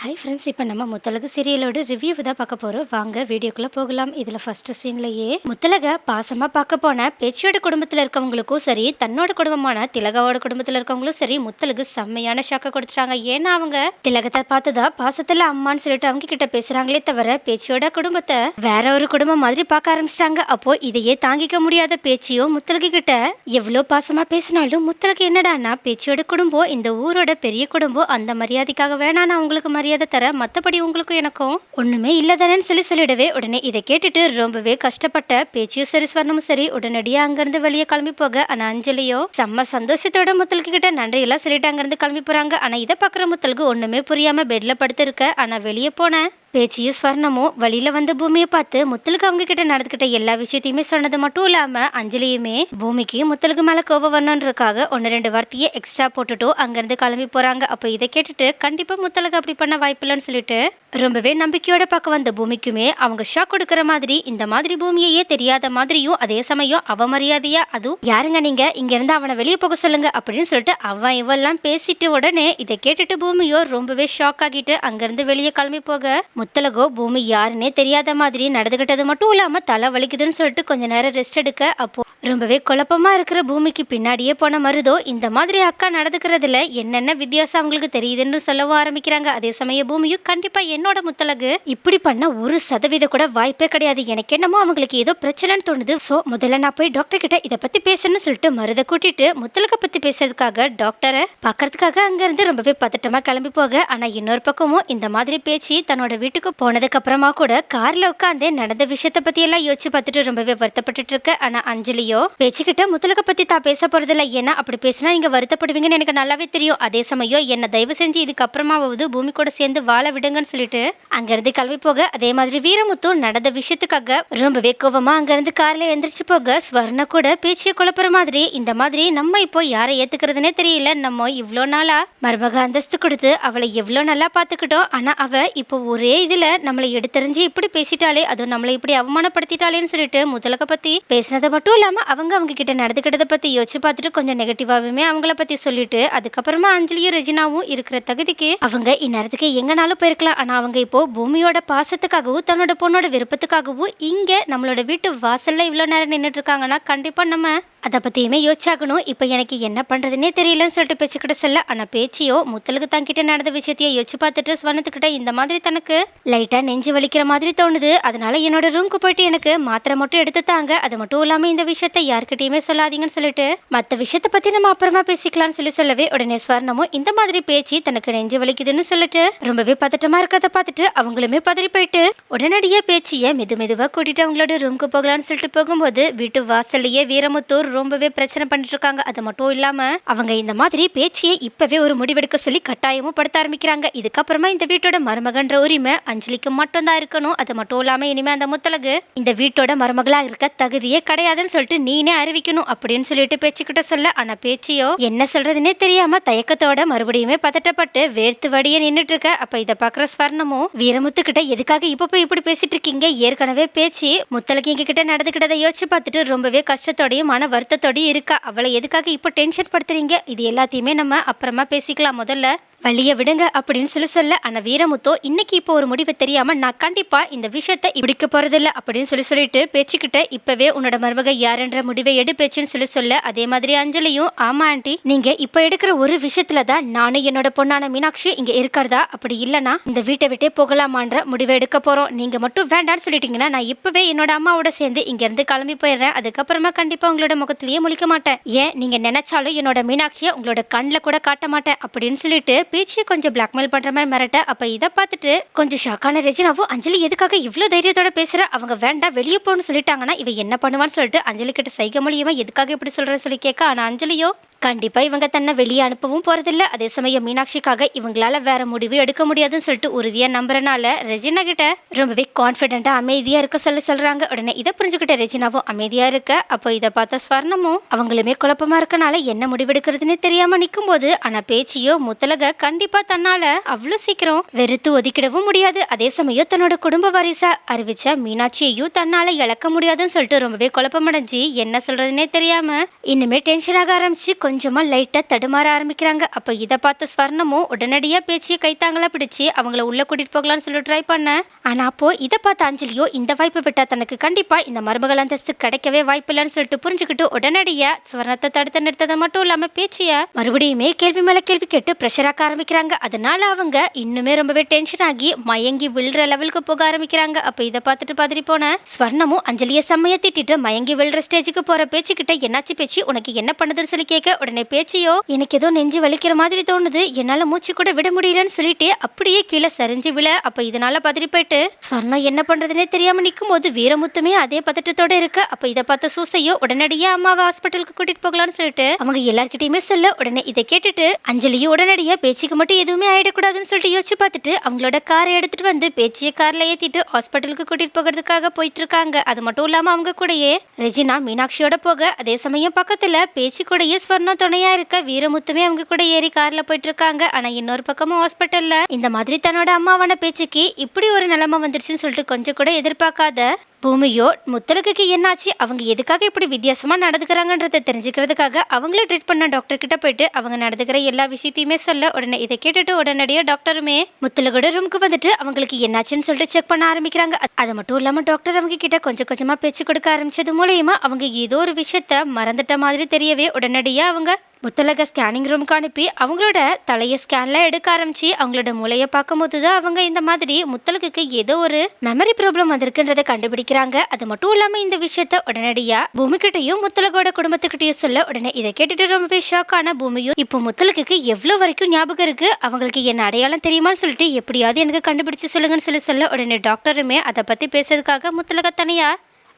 Hi friends இப்போ நம்ம Muthazhagu சீரியலோட review தான் பார்க்க போகிறோம் வாங்க வீடியோக்குள்ளே போகலாம். இதில் ஃபஸ்ட்டு சீன்லேயே முத்தலக பாசமாக பார்க்க போன பேச்சியோட குடும்பத்தில் இருக்கவங்களுக்கும் சரி தன்னோட குடும்பமான திலகாவோட குடும்பத்தில் இருக்கவங்களும் சரி முத்தலகு செம்மையான ஷாக்கை கொடுத்துட்டாங்க. ஏன்னா அவங்க திலகத்தை பார்த்ததா பாசத்தில் அம்மான்னு சொல்லிட்டு அவங்க கிட்ட பேசுகிறாங்களே தவிர பேச்சியோட குடும்பத்தை வேற ஒரு குடும்பம் மாதிரி பார்க்க ஆரம்பிச்சிட்டாங்க. அப்போ இதையே தாங்கிக்க முடியாத பேச்சியோ முத்தலகு கிட்ட எவ்வளோ பாசமாக பேசினாலும் முத்தலகு என்னடான்னா பேச்சியோட குடும்பம் இந்த ஊரோட பெரிய குடும்பம் அந்த மரியாதைக்காக வேணான்னு நான் மரியாதை மரியாதை தர மற்றபடி உங்களுக்கும் எனக்கும் ஒன்றுமே இல்லை தானேன்னு சொல்லி சொல்லிடவே உடனே இதை கேட்டுட்டு ரொம்பவே கஷ்டப்பட்ட பேச்சியும் சரி ஸ்வர்ணமும் சரி உடனடியாக அங்கேருந்து வெளியே கிளம்பி போக ஆனால் அஞ்சலியோ செம்ம சந்தோஷத்தோட முத்தலுக்கு கிட்ட நன்றியெல்லாம் சொல்லிட்டு அங்கேருந்து கிளம்பி போகிறாங்க ஆனால் இதை பார்க்குற முத்தலுக்கு ஒன்றுமே புரியாமல் பெட்டில் படுத்திருக்க. ஆனால் வெளியே போன பேச்சியும் ஸ்வர்ணமும் வழியில வந்த பூமியை பார்த்து முத்தலுக்கு அவங்க கிட்ட நடந்துக்கிட்ட எல்லா விஷயத்தையுமே சொன்னது மட்டும் இல்லாம அஞ்சலியுமே பூமிக்கு முத்தலுக்கு மேல கோபம் வரணுன்றதுக்காக ஒன்று ரெண்டு வார்த்தையை எக்ஸ்ட்ரா போட்டுட்டு அங்கிருந்து கிளம்பி போறாங்க. அப்போ இதை கேட்டுட்டு கண்டிப்பா முத்தலுக்கு அப்படி பண்ண வாய்ப்பில்லைன்னு சொல்லிட்டு ரொம்பவே நம்பிக்கையோட பார்க்க வந்த பூமிக்குமே அவங்க ஷாக் கொடுக்குற மாதிரி இந்த மாதிரி பூமியையே தெரியாத மாதிரியும் அதே சமயம் அவமரியாதையா அதுவும் யாருங்க நீங்க? இங்க இருந்து அவனை வெளியே போக சொல்லுங்க அப்படின்னு சொல்லிட்டு அவன் இவெல்லாம் பேசிட்டு உடனே இதை கேட்டுட்டு பூமியோ ரொம்பவே ஷாக் ஆகிட்டு அங்கிருந்து வெளியே கிளம்பி போக முத்தலகோ பூமி யாருன்னே தெரியாத மாதிரி நடந்துகிட்டது மட்டும் இல்லாம தலை வலிக்குதுன்னு சொல்லிட்டு கொஞ்ச நேரம் ரெஸ்ட் எடுக்க அப்போ ரொம்பவே குழப்பமா இருக்கிற பூமிக்கு பின்னாடியே போன மருதோ இந்த மாதிரி அக்கா நடந்துக்கிறதுல என்னென்ன வித்தியாசம் அவங்களுக்கு தெரியுதுன்னு சொல்லவும் ஆரம்பிக்கிறாங்க. அதே சமயம் பூமியும் கண்டிப்பா என்னோட முத்தலகு இப்படி பண்ண ஒரு சதவீத கூட வாய்ப்பே கிடையாது. எனக்கு என்னமோ அவங்களுக்கு ஏதோ பிரச்சனைன்னு தோணுது. ஸோ முதல்ல நான் போய் டாக்டர் கிட்ட இதை பத்தி பேசணும்னு சொல்லிட்டு மருதை கூட்டிட்டு முத்தலக பத்தி பேசுறதுக்காக டாக்டரை பார்க்கறதுக்காக அங்க இருந்து ரொம்பவே பதட்டமா கிளம்பி போக. ஆனா இன்னொரு பக்கமும் இந்த மாதிரி பேச்சு தன்னோட வீட்டுக்கு போனதுக்கு அப்புறமா கூட கார்ல உட்காந்து நடந்த விஷயத்த பத்தி எல்லாம் யோசிச்சு பார்த்துட்டு ரொம்பவே வருத்தப்பட்டுட்டு இருக்க. ஆனா அஞ்சலியோ பேச்சுக்கிட்ட முத்தலக பத்தி தான் பேச போறதில்ல. ஏன்னா அப்படி பேசினா நீங்க வருத்தப்படுவீங்கன்னு எனக்கு நல்லாவே தெரியும். அதே சமயம் என்ன தயவு செஞ்சு இதுக்கு அப்புறமாவது பூமி கூட சேர்ந்து வாழ விடுங்கன்னு சொல்லிட்டு அங்கிருந்து கிளம்பி போக அதே மாதிரி வீரமுத்து நடந்த விஷயத்துக்காக ரொம்பவே கோவமா அங்கிருந்து கார்ல எந்திரிச்சு போக ஸ்வர்ண கூட பேச்சிய குழப்புற மாதிரி இந்த மாதிரி நம்ம இப்போ யாரை ஏத்துக்கிறதுனே தெரியல. நம்ம இவ்வளோ நாளா மருமக அந்தஸ்து கொடுத்து அவளை எவ்வளோ நல்லா பார்த்துக்கிட்டோம் ஆனால் அவ இப்போ ஒரே இதில் நம்மளை எடுத்தறிஞ்சு இப்படி பேசிட்டாலே அதுவும் நம்மளை இப்படி அவமானப்படுத்திட்டாளேன்னு சொல்லிட்டு முதலக பத்தி பேசினதை மட்டும் இல்லாமல் அவங்க அவங்க கிட்ட நடந்துக்கிட்டதை பத்தி யோசிச்சு பார்த்துட்டு கொஞ்சம் நெகட்டிவாகவுமே அவங்கள பத்தி சொல்லிட்டு அதுக்கப்புறமா அஞ்சலியும் ரெஜினாவும் இருக்கிற தகுதிக்கு அவங்க இந்நேரத்துக்கு எங்கனாலும் போயிருக்கலாம். ஆனால் அவங்க இப்போது பூமியோட பாசத்துக்காகவும் தன்னோட பொண்ணோட விருப்பத்துக்காகவும் இங்கே நம்மளோட வீட்டு வாசலில் இவ்வளோ நேரம் நின்றுட்டு இருக்காங்கன்னா நம்ம அதை பற்றியுமே யோசிச்சாகணும். இப்போ எனக்கு என்ன பண்ணுறதுனே தெரியலன்னு சொல்லிட்டு பேச்சுக்கிட்ட சொல்ல ஆனால் பேச்சியோ முத்தலுக்கு தங்கிட்ட நடந்த விஷயத்தையோ யோசிச்சு பார்த்துட்டு சொன்னதுக்கிட்ட இந்த மாதிரி தனக்கு லைட்டாக நெஞ்சு வலிக்கிற மாதிரி தோணுது. அதனால என்னோட ரூம்க்கு போயிட்டு எனக்கு மாத்திரை மட்டும் எடுத்து தாங்க. அது மட்டும் இல்லாமல் இந்த விஷயத்தை யார்கிட்டயுமே சொல்லாதீங்கன்னு சொல்லிட்டு மற்ற விஷயத்தை பற்றி நம்ம அப்புறமா பேசிக்கலாம்னு சொல்லி சொல்லவே உடனே ஸ்வர்ணமும் இந்த மாதிரி பேச்சு தனக்கு நெஞ்சு வலிக்குதுன்னு சொல்லிட்டு ரொம்பவே பதட்டமாக இருக்கிறத பார்த்துட்டு அவங்களுமே பதறி போயிட்டு உடனடியாக பேச்சியை மெது மெதுவாக கூட்டிட்டு அவங்களோட ரூமுக்கு போகலான்னு சொல்லிட்டு போகும்போது வீட்டு வாசல்லையே வீரமுத்தூர் ரொம்பவே பிரச்சனை பண்ணிட்டு இருக்காங்க. அது மட்டும் இல்லாம அவங்க இந்த மாதிரி பேச்சியை இப்பவே ஒரு முடிவெடுக்க சொல்லி கட்டாயமும் படுத்த ஆரம்பிக்கிறாங்க. இதுக்கப்புறமா இந்த வீட்டோட மருமகன்ற உரிமை அஞ்சலிக்கு மட்டும்தான் இருக்கணும். அது மட்டும் இல்லாம இனிமே அந்த முத்தலகு இந்த வீட்டோட மருமகளா இருக்க தகுதியே கிடையாதுன்னு சொல்லிட்டு நீனே அறிவிக்கணும் அப்படின்னு சொல்லிட்டு பேச்சுக்கிட்ட சொல்ல ஆனா பேச்சியோ என்ன சொல்றதுன்னே தெரியாம தயக்கத்தோட மறுபடியுமே பதட்டப்பட்டு வேர்த்து வடியே நின்னுட்டு இருக்க. அப்ப இதை பாக்குற காரணமும் வீரமுத்து கிட்ட எதுக்காக இப்போ போய் இப்படி பேசிட்டு இருக்கீங்க ஏற்கனவே பேச்சு முத்தலக்கு எங்க கிட்ட நடந்துக்கிட்டதை யோசிச்சு பார்த்துட்டு ரொம்பவே கஷ்டத்தோடையும் மன வருத்தத்தோடையும் இருக்கா? அவளை எதுக்காக இப்போ டென்ஷன் படுத்துறீங்க? இது எல்லாத்தையுமே நம்ம அப்புறமா பேசிக்கலாம் முதல்ல. வழிய விடுங்க அப்படின்னு சொல்லி சொல்ல ஆனால் வீரமுத்தோ இன்னைக்கு இப்போ ஒரு முடிவு தெரியாம நான் கண்டிப்பா இந்த விஷயத்தை இப்படிக்க போகிறதில்ல அப்படின்னு சொல்லி சொல்லிட்டு பேச்சுக்கிட்ட இப்பவே உன்னோட மருமக யாருன்ற முடிவை எடுப்பேச்சுன்னு சொல்லி சொல்ல அதே மாதிரி அஞ்சலியும் ஆமா ஆண்டி நீங்க இப்ப எடுக்கிற ஒரு விஷயத்துல தான் நானும் என்னோட பொண்ணான மீனாட்சி இங்க இருக்கிறதா? அப்படி இல்லனா இந்த வீட்டை விட்டே போகலாமான்ற முடிவை எடுக்க போறோம். நீங்க மட்டும் வேண்டாம்னு சொல்லிட்டீங்கன்னா நான் இப்பவே என்னோட அம்மாவோட சேர்ந்து இங்க இருந்து கிளம்பி போயிடுறேன். அதுக்கப்புறமா கண்டிப்பா உங்களோட முகத்திலேயே முழிக்க மாட்டேன். ஏன்? நீங்க நினைச்சாலும் என்னோட மீனாட்சியை உங்களோட கண்ணில் கூட காட்ட மாட்டேன் அப்படின்னு சொல்லிட்டு பேச்சியை கொஞ்சம் பிளாக்மெயில் பண்ணுற மாதிரி மிரட்ட அப்போ இதை பார்த்துட்டு கொஞ்சம் ஷாக்கான ரெஜினாவும் அஞ்சலி எதுக்காக இவ்வளோ தைரியத்தோட பேசுகிற அவங்க வேண்டாம் வெளியே போகணும்னு சொல்லிட்டாங்கன்னா இவ என்ன பண்ணுவான்னு சொல்லிட்டு அஞ்சலி கிட்ட சைக மூலியமாக எதுக்காக இப்படி சொல்கிறேன்னு சொல்லி கேட்க ஆனால் அஞ்சலியோ கண்டிப்பாக இவங்க தன்னை வெளியே அனுப்பவும் போகிறதில்ல அதே சமயம் மீனாட்சிக்காக இவங்களால வேற முடிவு எடுக்க முடியாதுன்னு சொல்லிட்டு உறுதியாக நம்புறனால ரெஜினா கிட்ட ரொம்பவே கான்ஃபிடென்ட்டாக அமைதியாக இருக்க சொல்ல சொல்கிறாங்க உடனே இதை புரிஞ்சுக்கிட்ட ரெஜினாவும் அமைதியாக இருக்க. அப்போ இதை பார்த்த ஸ்வர்ணமும் அவங்களுமே குழப்பமாக இருக்கனால என்ன முடிவெடுக்கிறதுனே தெரியாமல் நிற்கும் போது ஆனால் பேச்சியோ முத்தலக கண்டிப்பாக தன்னால் அவ்வளோ சீக்கிரம் வெறுத்து ஒதுக்கிடவும் முடியாது. அதே சமயம் தன்னோட குடும்ப வாரிசை அறிவிச்ச மீனாட்சியையும் தன்னால் இழக்க முடியாதுன்னு சொல்லிட்டு ரொம்பவே குழப்பமடைஞ்சு என்ன சொல்கிறதுனே தெரியாமல் இன்னுமே டென்ஷன் ஆக ஆரம்பிச்சு கொஞ்சமாக லைட்டாக தடுமாற ஆரம்பிக்கிறாங்க. அப்போ இதை பார்த்த ஸ்வர்ணமும் உடனடியாக பேச்சியை கைத்தாங்களா பிடிச்சு அவங்கள உள்ளே கூட்டிட்டு போகலான்னு சொல்லி ட்ரை பண்ணேன் ஆனால் அப்போ இதை பார்த்த அஞ்சலியோ இந்த வாய்ப்பு விட்டால் தனக்கு கண்டிப்பாக இந்த மருமகள் அந்தஸ்து கிடைக்கவே வாய்ப்பு இல்லைன்னு சொல்லிட்டு புரிஞ்சுக்கிட்டு உடனடியாக ஸ்வர்ணத்தை தடுத்து நிறுத்ததை மட்டும் இல்லாமல் பேச்சியை மறுபடியுமே கேள்வி மேலே கேள்வி கேட்டு ப்ரெஷராக்க ஆரம்பிக்கிறாங்க. அதனால் அவங்க இன்னுமே ரொம்பவே டென்ஷன் ஆகி மயங்கி விழுற லெவலுக்கு போக ஆரம்பிக்கிறாங்க. அப்போ இதை பார்த்துட்டு பாதிரி போன ஸ்வர்ணமும் அஞ்சலியை செம்மையை திட்டிட்டு மயங்கி விழுற ஸ்டேஜுக்கு போகிற பேச்சுக்கிட்ட என்னாச்சு பேச்சு? உனக்கு என்ன பண்ணுதுன்னு சொல்லி கேட்க உடனே பேச்சியோ எனக்கு ஏதோ நெஞ்சு வலிக்கிற மாதிரி தோணுது. என்னால மூச்சு கூட விட முடியலன்னு சொல்லிட்டு அப்படியே கீழே சரிஞ்சு விழ. அப்ப இதனால பதறி போயிட்டு ஸ்வர்ணம் என்ன பண்றதுனே தெரியாம நிற்கும் போது வீரமுத்துமே அதே பதட்டத்தோட இருக்கு. அப்ப இதை பார்த்த சூசையோ உடனடியா அம்மாவை ஹாஸ்பிட்டலுக்கு கூட்டிட்டு போகலாம்னு சொல்லிட்டு அவங்க எல்லார்கிட்டயுமே சொல்ல உடனே இதை கேட்டுட்டு அஞ்சலியும் உடனடியா பேச்சுக்கு மட்டும் எதுவுமே ஆயிடக்கூடாதுன்னு சொல்லிட்டு யோசிச்சு பார்த்துட்டு அவங்களோட காரை எடுத்துட்டு வந்து பேச்சிய கார்ல ஏத்திட்டு ஹாஸ்பிட்டலுக்கு கூட்டிட்டு போகிறதுக்காக போயிட்டு இருக்காங்க அது மட்டும் இல்லாம அவங்க கூடயே ரெஜினா மீனாட்சியோட போக. அதே சமயம் பக்கத்துல பேச்சு கூடயே ஸ்வர்ணம் துணையா இருக்க வீரமுத்துமே அவங்க கூட ஏறி கார்ல போயிட்டு இருக்காங்க ஆனா இன்னொரு பக்கமும் ஹாஸ்பிட்டல்ல இந்த மாதிரி தன்னோட அம்மாவான பேச்சுக்கு இப்படி ஒரு நிலைமை வந்துருச்சுன்னு சொல்லிட்டு கொஞ்சம் கூட எதிர்பார்க்காத பூமியோ முத்தலகுக்கு என்னாச்சு? அவங்க எதுக்காக இப்படி வித்தியாசமாக நடந்துக்கிறாங்கன்றதை தெரிஞ்சுக்கிறதுக்காக அவங்கள ட்ரீட் பண்ண டாக்டர் கிட்ட போயிட்டு அவங்க நடந்துக்கிற எல்லா விஷயத்தையுமே சொல்ல உடனே இதை கேட்டுட்டு உடனடியாக டாக்டருமே முத்தலகோட ரூமுக்கு வந்துட்டு அவங்களுக்கு என்னாச்சுன்னு சொல்லிட்டு செக் பண்ண ஆரம்பிக்கிறாங்க. அது- அது மட்டும் இல்லாமல் டாக்டர் அவங்க கிட்ட கொஞ்சம் கொஞ்சமாக பேச்சு கொடுக்க ஆரம்பிச்சது மூலயமா அவங்க ஏதோ ஒரு விஷயத்த மறந்துட்ட மாதிரி தெரியவே உடனடியாக அவங்க முத்தலக ஸ்கேனிங் ரூமுக்கு அனுப்பி அவங்களோட தலையை ஸ்கேன்லாம் எடுக்க ஆரம்பிச்சு அவங்களோட மூளையை பார்க்கும்போது தான் அவங்க இந்த மாதிரி முத்தலகுக்கு ஏதோ ஒரு மெமரி ப்ராப்ளம் வந்திருக்குன்றதை கண்டுபிடிக்கிறாங்க. அது மட்டும் இல்லாம இந்த விஷயத்த உடனடியா பூமிக்கிட்டையும் முத்தலகோட குடும்பத்துக்கிட்டையும் சொல்ல உடனே இதை கேட்டுட்டு ரொம்பவே ஷாக் ஆன பூமியும் இப்போ முத்தலகுக்கு எவ்வளவு வரைக்கும் ஞாபகம் இருக்கு? அவங்களுக்கு என்ன அடையாளம் தெரியுமான்னு சொல்லிட்டு எப்படியாவது எனக்கு கண்டுபிடிச்சு சொல்லுங்கன்னு சொல்லி சொல்ல உடனே டாக்டருமே அதை பத்தி பேசுறதுக்காக முத்தலக தனியா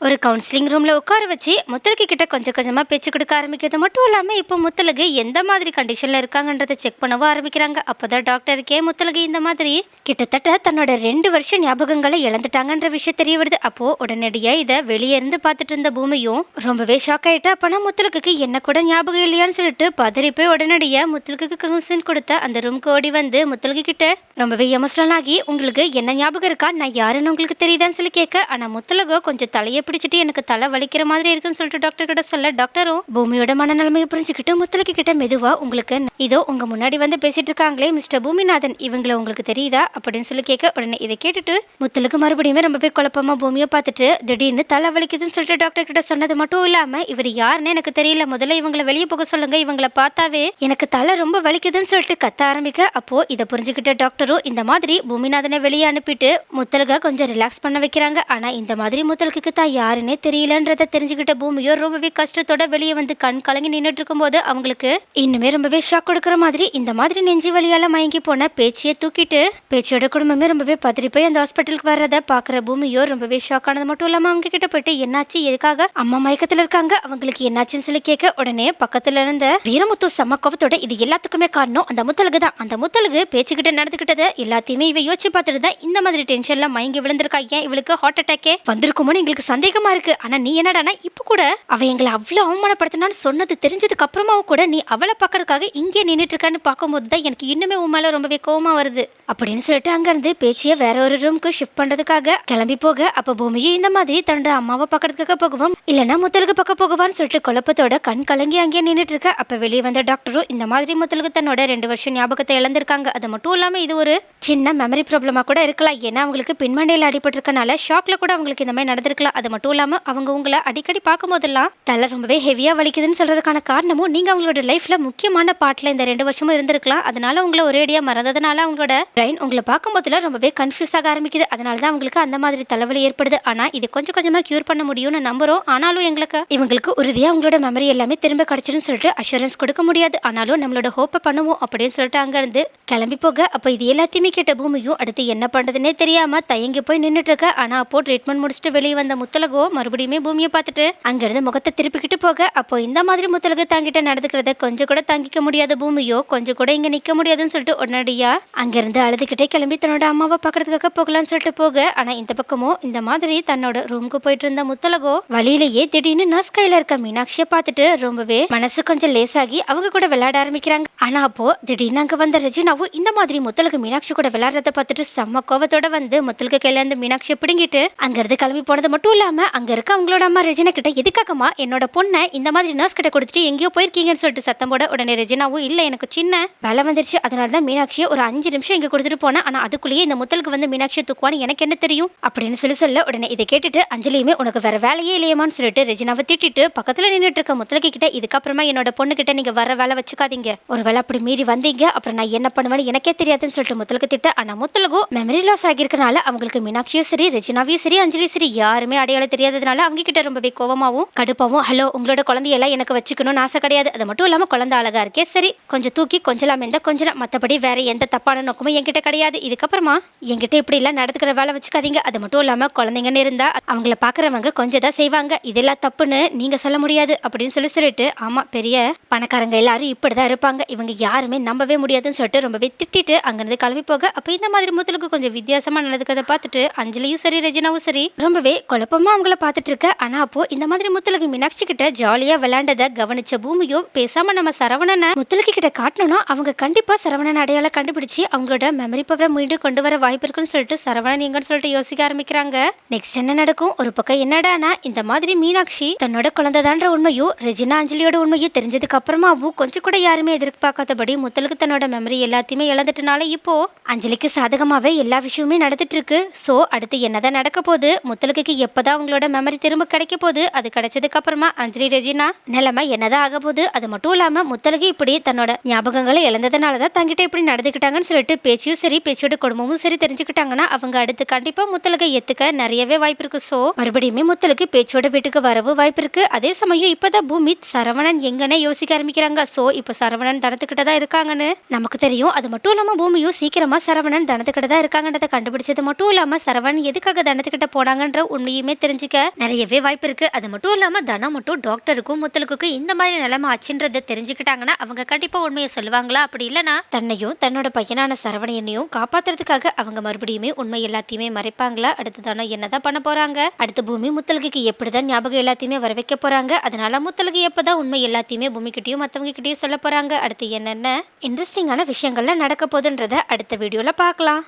ஒரு கவுன்சிலிங் ரூமில் உட்கார வச்சு முத்தலகு கிட்ட கொஞ்சம் கொஞ்சமாக பேச்சு கொடுக்க ஆரம்பிக்கிறது மட்டும் இல்லாமல் இப்போ முத்தலகு எந்த மாதிரி கண்டிஷனில் இருக்காங்கன்றதை செக் பண்ணவும் ஆரம்பிக்கிறாங்க. அப்போ தான் டாக்டருக்கே முத்தலகு இந்த மாதிரி கிட்டத்தட்ட தன்னோட ரெண்டு வருஷம் ஞாபகங்களை இழந்துட்டாங்கன்ற விஷயம் தெரிய வருது. அப்போது உடனடியாக இதை வெளியே இருந்து பார்த்துட்டு இருந்த பூமியும் ரொம்பவே ஷாக் ஆகிட்டா அப்போனா முத்தலகுக்கு என்ன கூட ஞாபகம் இல்லையான்னு சொல்லிட்டு பதறி போய் உடனடியாக முத்தலகுக்கு கவுன்சிலிங் கொடுத்த அந்த ரூம்க்கு ஓடி வந்து முத்தலகு கிட்ட ரொம்பவே எமோஷனல் ஆகி உங்களுக்கு என்ன ஞாபகம் இருக்கா? நான் யாருன்னு உங்களுக்கு தெரியுதான்னு சொல்லி கேட்க. ஆனால் முத்தலகோ கொஞ்சம் தலையை பிடிச்சிட்டு எனக்கு தலை வலிக்கிற மாதிரி இருக்குன்னு சொல்லிட்டு டாக்டர் கிட்ட சொல்ல டாக்டரும் பூமியோட மனநிலைமையை புரிஞ்சுக்கிட்டு முத்தலகு கிட்ட மெதுவா உங்களுக்கு இதோ உங்க முன்னாடி வந்து பேசிட்டு இருக்காங்களே மிஸ்டர் பூமிநாதன். இவங்கள உங்களுக்கு தெரியுதா? அப்படின்னு சொல்லி கேட்க உடனே இதை கேட்டுட்டு முத்தலுக்கு மறுபடியுமே ரொம்பவே குழப்பமா பூமியை பார்த்துட்டு திடீர்னு தலை வலிக்குதுன்னு சொல்லிட்டு டாக்டர் கிட்ட சொன்னது மட்டும் இல்லாம இவர் யாருன்னு எனக்கு தெரியல. முதல்ல இவங்களை வெளியே போக சொல்லுங்க. இவங்களை பார்த்தாவே எனக்கு தலை ரொம்ப வலிக்குதுன்னு சொல்லிட்டு கத்த ஆரம்பிக்க அப்போ இதை புரிஞ்சுக்கிட்ட டாக்டரும் இந்த மாதிரி பூமிநாதனை வெளியே அனுப்பிட்டு முத்தலுக கொஞ்சம் ரிலாக்ஸ் பண்ண வைக்கிறாங்க. ஆனா இந்த மாதிரி முத்தலுக்கு தான் யாருன்னே தெரியலன்றத தெரிஞ்சுக்கிட்ட பூமியோ ரொம்பவே கஷ்டத்தோட வெளியே வந்து கண் கலங்கி நின்றுட்டு இருக்கும்போது அவங்களுக்கு இன்னுமே ரொம்பவே ஷாக் கொடுக்குற மாதிரி இந்த மாதிரி நெஞ்சு வலியால மயங்கி போன பேச்சியை தூக்கிட்டு பேச்சியோட குடும்பமே ரொம்பவே பதறி போய் அந்த ஹாஸ்பிட்டலுக்கு வர்றத பாக்குற பூமியோ ரொம்பவே ஷாக் ஆனது மட்டும் இல்லாம அவங்க கிட்ட போயிட்டு என்னாச்சு? எதுக்காக? அம்மா மயக்கத்துல இருக்காங்க. அவங்களுக்கு என்னாச்சுன்னு சொல்லி கேட்க உடனே பக்கத்துல இருந்த வீரமுத்து செம்ம கோபத்தோட இது எல்லாத்துக்குமே காரணம் அந்த முத்தலகு தான் அந்த முத்தலுக்கு பேச்சுக்கிட்ட நடந்துக்கிட்டதை எல்லாத்தையுமே இவ யோசிச்சு பார்த்துட்டு தான் இந்த மாதிரி டென்ஷன்ல மயங்கி விழுந்திருக்கா. ஏன் இவளுக்கு ஹார்ட் அட்டாக்கே வந்திருக்குமோன்னு எங்களுக்கு சந்தேகம் இருக்கு. ஆனால் நீ என்னடானா இப்போ கூட அவள் எங்களை அவ்வளோ அவமானப்படுத்தினான்னு சொன்னது தெரிஞ்சதுக்கு அப்புறமாவும் கூட நீ அவளை பார்க்கறதுக்காக இங்கே நின்றுட்டு இருக்கான்னு பார்க்கும்போது தான் எனக்கு இன்னுமே உன் மேல ரொம்பவே கோவமாக வருது. அப்படின்னு சொல்லிட்டு அங்கிருந்து பேச்சியை வேற ஒரு ரூமுக்கு ஷிஃப்ட் பண்ணுறதுக்காக கிளம்பி போக அப்போ பூமியும் இந்த மாதிரி தன்னோட அம்மாவை பார்க்கறதுக்காக போகுவோம் இல்லைனா முத்தலுக்கு பக்கம் போகுவான்னு சொல்லிட்டு குழப்பத்தோட கண் கலங்கி அங்கேயே நின்றுட்டு இருக்க. அப்போ வெளியே வந்த டாக்டரும் இந்த மாதிரி முத்தலுக்கு தன்னோட ரெண்டு வருஷம் ஞாபகத்தை இழந்திருக்காங்க. அது மட்டும் இல்லாமல் இது ஒரு சின்ன மெமரி ப்ராப்ளமா கூட இருக்கலாம். ஏன்னா அவங்களுக்கு பின்மண்டையில் அடிபட்டிருக்கனால ஷாக்ல கூட அவங்களுக்கு இந்த மாதிரி நடந்திருக்கலாம். அது மட்டும் மட்டும் இல்லாமல் அவங்க உங்களை அடிக்கடி பார்க்கும்போதெல்லாம் தலை ரொம்பவே ஹெவியாக வலிக்குதுன்னு சொல்கிறதுக்கான காரணமும் நீங்கள் அவங்களோட லைஃப்பில் முக்கியமான பாட்டில் இந்த ரெண்டு வருஷமும் இருந்திருக்கலாம். அதனால உங்களை ஒரேடியா மறந்ததுனால அவங்களோட பிரெயின் உங்களை பார்க்கும்போதுல ரொம்பவே கன்ஃபியூஸ் ஆக ஆரம்பிக்குது. அதனால தான் அவங்களுக்கு அந்த மாதிரி தலைவலி ஏற்படுது. ஆனால் இது கொஞ்சம் கொஞ்சமாக க்யூர் பண்ண முடியும்னு நம்புகிறோம் ஆனாலும் எங்களுக்கு இவங்களுக்கு உறுதியாக அவங்களோட மெமரி எல்லாமே திரும்ப கிடைச்சிருன்னு சொல்லிட்டு அஷூரன்ஸ் கொடுக்க முடியாது. ஆனாலும் நம்மளோட ஹோப்பை பண்ணுவோம் அப்படின்னு சொல்லிட்டு அங்கேருந்து கிளம்பி போக. அப்போ இது எல்லாத்தையுமே கேட்ட பூமியும் அடுத்து என்ன பண்ணுறதுனே தெரியாமல் தயங்கி போய் நின்றுட்டு இருக்க. ஆனால் அப்போ ட்ரீட்மெண்ட் முடிச்சுட்டு வெளியே வந்த முத்தலகோ மறுபடியுமே பூமியை பார்த்துட்டு அங்கிருந்து முகத்தை திருப்பிக்கிட்டு போக. அப்போ இந்த மாதிரி முத்தலகு தாங்கிட்ட நடந்துக்கிறத கொஞ்சம் கூட தாங்கிக்க முடியாத பூமியோ கொஞ்சம் கூட இங்க நிக்க முடியாதுன்னு சொல்லிட்டு உடனடியா அங்கிருந்து அழுதுகிட்டே கிளம்பி தன்னோட அம்மாவை பாக்குறதுக்காக போகலாம்னு சொல்லிட்டு போக. ஆனா இந்த பக்கமோ இந்த மாதிரி தன்னோட ரூமுக்கு போயிட்டு இருந்த முத்தலகோ வழியிலேயே திடீர்னு நர்ஸ் கையில இருக்க மீனாட்சியை பார்த்துட்டு ரொம்பவே மனசு கொஞ்சம் லேசாகி அவங்க கூட விளையாட ஆரம்பிக்கிறாங்க. ஆனா அப்போ திடீர்னு அங்க வந்த ரெஜினாவும் இந்த மாதிரி முத்தலுக்கு மீனாட்சி கூட விளையாடுறத பார்த்துட்டு செம்ம கோவத்தோட வந்து முத்தலுக்கு கையில இருந்து மீனாட்சியை பிடுங்கிட்டு அங்கிருந்து கிளம்பி போனது மட்டும் இல்ல இல்லாமல் அங்கே இருக்க அவங்களோட அம்மா ரெஜினா கிட்ட எதுக்காகமா என்னோட பொண்ணை இந்த மாதிரி நர்ஸ் கிட்ட கொடுத்துட்டு எங்கேயோ போயிருக்கீங்கன்னு சொல்லிட்டு சத்தம் போட உடனே ரெஜினாவும் இல்லை எனக்கு சின்ன வேலை வந்துருச்சு. அதனால தான் மீனாட்சியை ஒரு அஞ்சு நிமிஷம் இங்கே கொடுத்துட்டு போனேன். ஆனால் அதுக்குள்ளேயே இந்த முத்தலுக்கு வந்து மீனாட்சியை தூக்குவான்னு எனக்கு என்ன தெரியும்? அப்படின்னு சொல்லி சொல்ல உடனே இதை கேட்டுட்டு அஞ்சலியுமே உனக்கு வேற வேலையே இல்லையமான்னு சொல்லிட்டு ரெஜினாவை திட்டிட்டு பக்கத்தில் நின்றுட்டு இருக்க முத்தலுக்கு கிட்ட இதுக்கப்புறமா என்னோட பொண்ணு கிட்ட வர வேலை வச்சுக்காதீங்க. ஒரு வேலை அப்படி மீறி வந்தீங்க அப்புறம் நான் என்ன பண்ணுவேன்னு எனக்கே தெரியாதுன்னு சொல்லிட்டு முத்தலுக்கு திட்ட ஆனால் முத்தலகும் மெமரி லாஸ் ஆகியிருக்கனால அவங்களுக்கு மீனாட்சியும் சரி ரெஜினாவையும் சரி அஞ்சலியும் சரி யாருமே அடையாளம் தெரியாததுனால அவங்க கிட்ட ரொம்பவே கோவமாகவும் கடுப்பாவும் ஹலோ உங்களோட குழந்தையெல்லாம் எனக்கு வச்சுக்கணும்னு ஆசை கிடையாது. அது மட்டும் இல்லாமல் குழந்தை அழகா இருக்கே சரி கொஞ்சம் தூக்கி கொஞ்சலாம் இருந்தால் கொஞ்சம். மற்றபடி வேற எந்த தப்பான நோக்கமும் என்கிட்ட கிடையாது. இதுக்கப்புறமா என்கிட்ட இப்படி எல்லாம் நடத்துக்கிற வேலை வச்சுக்காதீங்க. அது மட்டும் இல்லாமல் குழந்தைங்கன்னு இருந்தா அவங்கள பாக்குறவங்க கொஞ்சம் தான் செய்வாங்க. இதெல்லாம் தப்புன்னு நீங்க சொல்ல முடியாது அப்படின்னு சொல்லி சொல்லிட்டு ஆமா பெரிய பணக்காரங்க எல்லாரும் இப்படிதான் இருப்பாங்க. இவங்க யாருமே நம்பவே முடியாதுன்னு சொல்லிட்டு ரொம்பவே திட்டிட்டு அங்கிருந்து கிளம்பி போக. அப்ப இந்த மாதிரி முத்தலுக்கு கொஞ்சம் வித்தியாசமா நடந்துக்கிறத பார்த்துட்டு அஞ்சலியும் சரி ரெஜினாவும் சரி ரொம்பவே குழப்பமா அவங்கள பார்த்துட்டு இருக்க. ஆனா அப்போ இந்த மாதிரி முத்தலுக்கு மீனாட்சி கிட்ட ஜாலியா விளையாண்டதை கவனிச்ச பூமியோ பேசாம நம்ம சரவணனை முத்தலுக்கு கிட்ட காட்டணும்னா அவங்க கண்டிப்பா சரவணன் அடையாளம் கண்டுபிடிச்சு அவங்களோட மெமரி பவரை மீண்டும் கொண்டு வர வாய்ப்பு இருக்குன்னு சொல்லிட்டு சரவணன் எங்கன்னு சொல்லிட்டு யோசிக்க ஆரம்பிக்கிறாங்க. நெக்ஸ்ட் என்ன நடக்கும்? ஒரு பக்கம் என்னடானா இந்த மாதிரி மீனாட்சி தன்னோட குழந்தைதான்ற உண்மையும் ரெஜினா அஞ்சலியோட உண்மையும் தெரிஞ்சதுக்கு அப்புறமாவும் கொஞ்சம் கூட யாருமே எதிர்பார்க்காதபடி முத்தலுக்கு தன்னோட மெமரி எல்லாத்தையுமே இழந்துட்டனால இப்போ அஞ்சலிக்கு சாதகமாவே எல்லா விஷயமுமே நடந்துட்டு இருக்கு. ஸோ அடுத்து என்னதான் நடக்க போகுது? முத்துலகுக்கு எப்பதான் அவங்களோட மெமரி திரும்ப கிடைக்க போகுது அது கிடைச்சதுக்கு அப்புறமா அஞ்சலி ரெஜினா நிலைமை என்னதான் ஆக போகுது. அது மட்டும் இல்லாம முத்தலுக்கு இப்படி தன்னோட ஞாபகங்களை இழந்ததுனால தான் தங்கிட்ட இப்படி நடந்துக்கிட்டாங்கன்னு சொல்லிட்டு பேச்சியும் சரி பேச்சியோட குடும்பமும் சரி தெரிஞ்சுக்கிட்டாங்கன்னா அவங்க அடுத்து கண்டிப்பா முத்தலகை ஏத்துக்க நிறையவே வாய்ப்பு இருக்கு. ஸோ மறுபடியுமே முத்தலுக்கு பேச்சோட வீட்டுக்கு வரவு வாய்ப்பு இருக்கு. அதே சமயம் இப்பதான் பூமி சரவணன் எங்கன்னு யோசிக்க ஆரம்பிக்கிறாங்க. ஸோ இப்போ சரவணன் தனத்துக்கிட்ட தான் இருக்காங்கன்னு நமக்கு தெரியும். அது மட்டும் இல்லாம பூமியும் சீக்கிரமா சரவணன் தனத்துக்கிட்ட தான் இருக்காங்கன்றத கண்டுபிடிச்சது மட்டும் இல்லாம சரவணன் எதுக்காக தனத்துக்கிட்ட போனாங்கன்ற உண்மையுமே தெரியும். தெரிஞ்சுக்க நிறையவே வாய்ப்பு இருக்கு. அது மட்டும் இல்லாம தனம் மட்டும் டாக்டருக்கும் முத்தலுக்கும் இந்த மாதிரி நிலைமை ஆச்சுன்றதை தெரிஞ்சுக்கிட்டாங்கன்னா அவங்க கண்டிப்பா உண்மையை சொல்லுவாங்களா? அப்படி இல்லைன்னா தன்னையும் தன்னோட பையனான சரவணையனையும் காப்பாத்துறதுக்காக அவங்க மறுபடியுமே உண்மை எல்லாத்தையுமே மறைப்பாங்களா? அடுத்து தனம் என்னதான் பண்ண போறாங்க? அடுத்து பூமி முத்தலுக்கு எப்படிதான் ஞாபகம் எல்லாத்தையுமே வர வைக்க போறாங்க? அதனால முத்தலுக்கு எப்பதான் உண்மை எல்லாத்தையுமே பூமி கிட்டயும் மத்தவங்க கிட்டயும் சொல்ல போறாங்க? அடுத்து என்னென்ன இன்ட்ரெஸ்டிங்கான விஷயங்கள்லாம் நடக்க போகுதுன்றத அடுத்த வீடியோல பார்க்கலாம்.